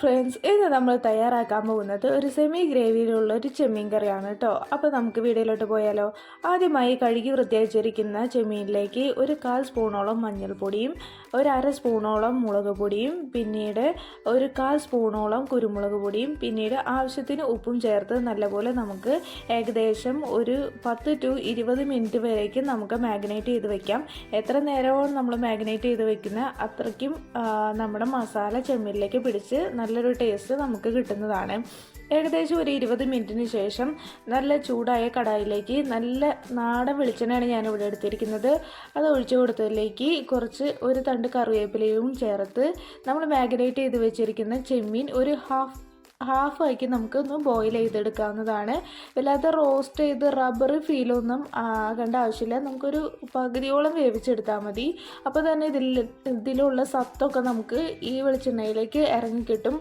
Friends ഇന്ന് നമ്മൾ തയ്യാറാക്കാൻ പോകുന്നത് ഒരു സെമി ഗ്രേവിയിലുള്ള ഒരു ചെമ്മീൻ കറിയാണ് കേട്ടോ അപ്പോൾ നമുക്ക് വീഡിയോയിലോട്ട് പോയാലോ. ആദ്യമായി കഴുകി വൃത്തിയാച്ചിരിക്കുന്ന ചെമ്മീനിലേക്ക് ഒരു കാൽ സ്പൂണോളം മഞ്ഞൾപ്പൊടിയും ഒരു അര സ്പൂണോളം മുളക് പൊടിയും പിന്നീട് ഒരു കാൽ സ്പൂണോളം കുരുമുളക് പൊടിയും പിന്നീട് ആവശ്യത്തിന് ഉപ്പും ചേർത്ത് നല്ലപോലെ നമുക്ക് ഏകദേശം ഒരു പത്ത് ടു ഇരുപത് മിനിറ്റ് വരേക്കും നമുക്ക് മാഗ്നേറ്റ് ചെയ്ത് വെക്കാം. എത്ര നേരമാണ് നമ്മൾ മാഗ്നേറ്റ് ചെയ്ത് വെക്കുന്ന? അത്രയ്ക്കും നമ്മുടെ മസാല ചെമ്മീനിലേക്ക് പിടിച്ച് നല്ലൊരു ടേസ്റ്റ് നമുക്ക് കിട്ടുന്നതാണ്. ഏകദേശം ഒരു ഇരുപത് മിനിറ്റിന് ശേഷം നല്ല ചൂടായ കടായിലേക്ക് നല്ല നാടൻ വെളിച്ചെണ്ണയാണ് ഞാനിവിടെ എടുത്തിരിക്കുന്നത്. അത് ഒഴിച്ചു കൊടുത്തതിലേക്ക് കുറച്ച് ഒരു തണ്ട് കറിവേപ്പിലയും ചേർത്ത് നമ്മൾ മാഗ്നേറ്റ് ചെയ്ത് വെച്ചിരിക്കുന്ന ചെമ്മീൻ ഒരു ഹാഫ് ഹാഫ് ആക്കി നമുക്കൊന്ന് ബോയിൽ ചെയ്തെടുക്കാവുന്നതാണ്. വല്ലാതെ റോസ്റ്റ് ചെയ്ത് റബ്ബർ ഫീലൊന്നും ആകേണ്ട ആവശ്യമില്ല. നമുക്കൊരു പകുതിയോളം വേവിച്ചെടുത്താൽ മതി. അപ്പോൾ തന്നെ ഇതിൽ ഇതിലുള്ള സത്തൊക്കെ നമുക്ക് ഈ വെളിച്ചെണ്ണയിലേക്ക് ഇറങ്ങിക്കിട്ടും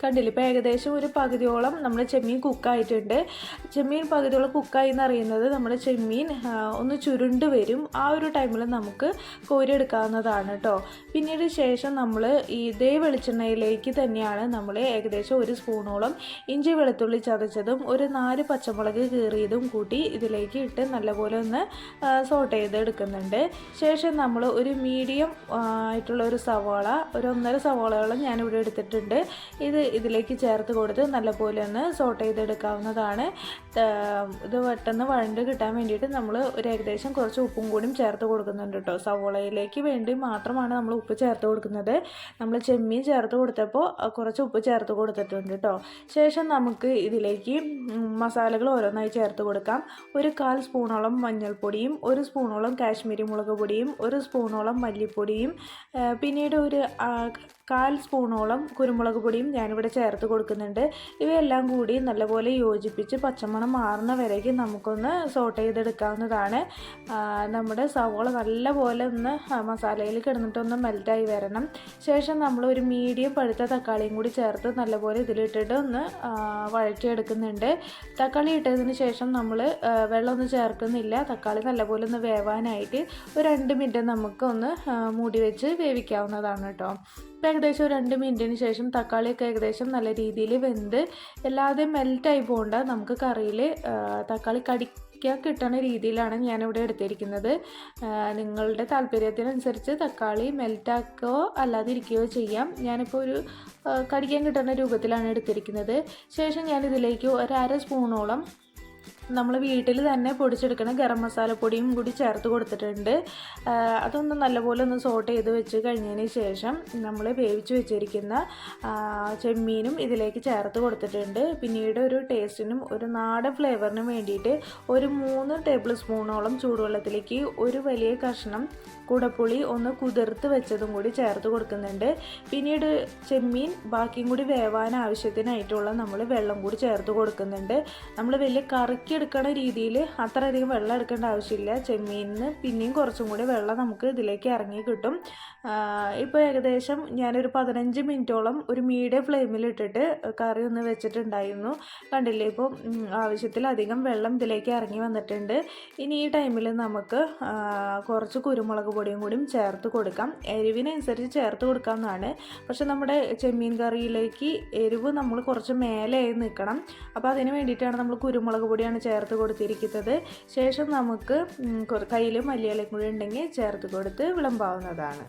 കണ്ടില്ല? ഇപ്പോൾ ഏകദേശം ഒരു പകുതിയോളം നമ്മൾ ചെമ്മീൻ കുക്കായിട്ടുണ്ട് ചെമ്മീൻ പകുതിയോളം കുക്കായി എന്ന് അറിയുന്നത് നമ്മൾ ചെമ്മീൻ ഒന്ന് ചുരുണ്ട് വരും. ആ ഒരു ടൈമിൽ നമുക്ക് കോരിയെടുക്കാവുന്നതാണ് കേട്ടോ പിന്നീട് ശേഷം നമ്മൾ ഇതേ വെളിച്ചെണ്ണയിലേക്ക് തന്നെയാണ് നമ്മൾ ഏകദേശം ഒരു സ്പൂണോളം ഇഞ്ചി വെളുത്തുള്ളി ചതച്ചതും ഒരു നാല് പച്ചമുളക് കീറിയതും കൂട്ടി ഇതിലേക്ക് ഇട്ട് നല്ലപോലെ ഒന്ന് സോട്ട് ചെയ്ത് എടുക്കുന്നുണ്ട് ശേഷം നമ്മൾ ഒരു മീഡിയം ആയിട്ടുള്ള ഒരു സവാള ഒരു ഒന്നര സവാളകളും ഞാനിവിടെ എടുത്തിട്ടുണ്ട്. ഇത് ഇതിലേക്ക് ചേർത്ത് കൊടുത്ത് നല്ലപോലെ ഒന്ന് സോട്ട് ചെയ്തെടുക്കാവുന്നതാണ്. ഇത് പെട്ടെന്ന് വഴണ്ട് കിട്ടാൻ വേണ്ടിയിട്ട് നമ്മൾ ഒരു ഏകദേശം കുറച്ച് ഉപ്പും കൂടിയും ചേർത്ത് കൊടുക്കുന്നുണ്ട് കേട്ടോ സവോളയിലേക്ക് വേണ്ടി മാത്രമാണ് നമ്മൾ ഉപ്പ് ചേർത്ത് കൊടുക്കുന്നത്. നമ്മൾ ചെമ്മീൻ ചേർത്ത് കൊടുത്തപ്പോൾ കുറച്ച് ഉപ്പ് ചേർത്ത് കൊടുത്തിട്ടുണ്ട് കേട്ടോ ശേഷം നമുക്ക് ഇതിലേക്ക് മസാലകൾ ഓരോന്നായി ചേർത്ത് കൊടുക്കാം. ഒരു കാൽ സ്പൂണോളം മഞ്ഞൾപ്പൊടിയും ഒരു സ്പൂണോളം കാശ്മീരി മുളക് പൊടിയും ഒരു സ്പൂണോളം മല്ലിപ്പൊടിയും പിന്നീട് ഒരു കാൽ സ്പൂണോളം കുരുമുളക് പൊടിയും ഞാനിവിടെ ചേർത്ത് കൊടുക്കുന്നുണ്ട്. ഇവയെല്ലാം കൂടി നല്ലപോലെ യോജിപ്പിച്ച് പച്ചമണം മാറുന്ന വരേക്ക് നമുക്കൊന്ന് സോട്ട് ചെയ്തെടുക്കാവുന്നതാണ്. നമ്മുടെ സവോള നല്ലപോലെ ഒന്ന് മസാലയിൽ കിടന്നിട്ടൊന്ന് മെൽറ്റായി വരണം. ശേഷം നമ്മൾ ഒരു മീഡിയം പഴുത്ത തക്കാളിയും കൂടി ചേർത്ത് നല്ലപോലെ ഇതിലിട്ടിട്ട് ഒന്ന് വഴറ്റിയെടുക്കുന്നുണ്ട്. തക്കാളി ഇട്ടതിന് ശേഷം നമ്മൾ വെള്ളമൊന്നും ചേർക്കുന്നില്ല. തക്കാളി നല്ലപോലെ ഒന്ന് വേവാനായിട്ട് ഒരു രണ്ട് മിനിറ്റ് നമുക്കൊന്ന് മൂടി വെച്ച് വേവിക്കാവുന്നതാണ് കേട്ടോ. ഏകദേശം ഒരു രണ്ട് മിനിറ്റിന് ശേഷം തക്കാളിയൊക്കെ ഏകദേശം നല്ല രീതിയിൽ വെന്ത് എല്ലാതെ മെൽറ്റായി പോകണ്ട നമുക്ക് കറിയിൽ തക്കാളി കടി കിട്ടുന്ന രീതിയിലാണ് ഞാനിവിടെ എടുത്തിരിക്കുന്നത്. നിങ്ങളുടെ താല്പര്യത്തിനനുസരിച്ച് തക്കാളി മെൽറ്റാക്കുകയോ അല്ലാതെ ഇരിക്കുകയോ ചെയ്യാം. ഞാനിപ്പോൾ ഒരു കടിക്കാൻ കിട്ടുന്ന രൂപത്തിലാണ് എടുത്തിരിക്കുന്നത്. ശേഷം ഞാനിതിലേക്ക് ഒരു അര സ്പൂണോളം നമ്മൾ വീട്ടിൽ തന്നെ പൊടിച്ചെടുക്കുന്ന ഗരം മസാല പൊടിയും കൂടി ചേർത്ത് കൊടുത്തിട്ടുണ്ട്. അതൊന്ന് നല്ലപോലെ ഒന്ന് സോട്ട് ചെയ്ത് വെച്ച് കഴിഞ്ഞതിന് ശേഷം നമ്മൾ വേവിച്ച് വെച്ചിരിക്കുന്ന ചെമ്മീനും ഇതിലേക്ക് ചേർത്ത് കൊടുത്തിട്ടുണ്ട്. പിന്നീട് ഒരു ടേസ്റ്റിനും ഒരു നാടൻ ഫ്ലേവറിനും വേണ്ടിയിട്ട് ഒരു മൂന്ന് ടേബിൾ സ്പൂണോളം ചൂടുവെള്ളത്തിലേക്ക് ഒരു വലിയ കഷ്ണം കുടപ്പുളി ഒന്ന് കുതിർത്ത് വെച്ചതും കൂടി ചേർത്ത് കൊടുക്കുന്നുണ്ട്. പിന്നീട് ചെമ്മീൻ ബാക്കിയും കൂടി വേവാൻ ആവശ്യത്തിനായിട്ടുള്ള നമ്മൾ വെള്ളം കൂടി ചേർത്ത് കൊടുക്കുന്നുണ്ട്. നമ്മൾ വലിയ കറക്കി എടുക്കണ രീതിയിൽ അത്രയധികം വെള്ളം എടുക്കേണ്ട ആവശ്യമില്ല. ചെമ്മീനിന് പിന്നെയും കുറച്ചും കൂടി വെള്ളം നമുക്ക് ഇതിലേക്ക് ഇറങ്ങി കിട്ടും. ഇപ്പോൾ ഏകദേശം ഞാനൊരു പതിനഞ്ച് മിനിറ്റോളം ഒരു മീഡിയം ഫ്ലെയിമിൽ ഇട്ടിട്ട് കറി ഒന്ന് വെച്ചിട്ടുണ്ടായിരുന്നു. കണ്ടില്ലേ? ഇപ്പോൾ ആവശ്യത്തിലധികം വെള്ളം ഇതിലേക്ക് ഇറങ്ങി വന്നിട്ടുണ്ട്. ഇനി ഈ ടൈമിൽ നമുക്ക് കുറച്ച് കുരുമുളക് പൊടിയും കൂടിയും ചേർത്ത് കൊടുക്കാം. എരിവിനനുസരിച്ച് ചേർത്ത് കൊടുക്കാവുന്നതാണ്. പക്ഷെ നമ്മുടെ ചെമ്മീൻ കറിയിലേക്ക് എരിവ് നമ്മൾ കുറച്ച് മേലെയായി നിൽക്കണം. അപ്പോൾ അതിന് വേണ്ടിയിട്ടാണ് നമ്മൾ കുരുമുളക് പൊടിയാണ് ചേർത്ത് കൊടുത്തിരിക്കുന്നത്. ശേഷം നമുക്ക് കയ്യിൽ മല്ലിയിലയും കൂടി ഉണ്ടെങ്കിൽ ചേർത്ത് കൊടുത്ത് വിളമ്പാവുന്നതാണ്.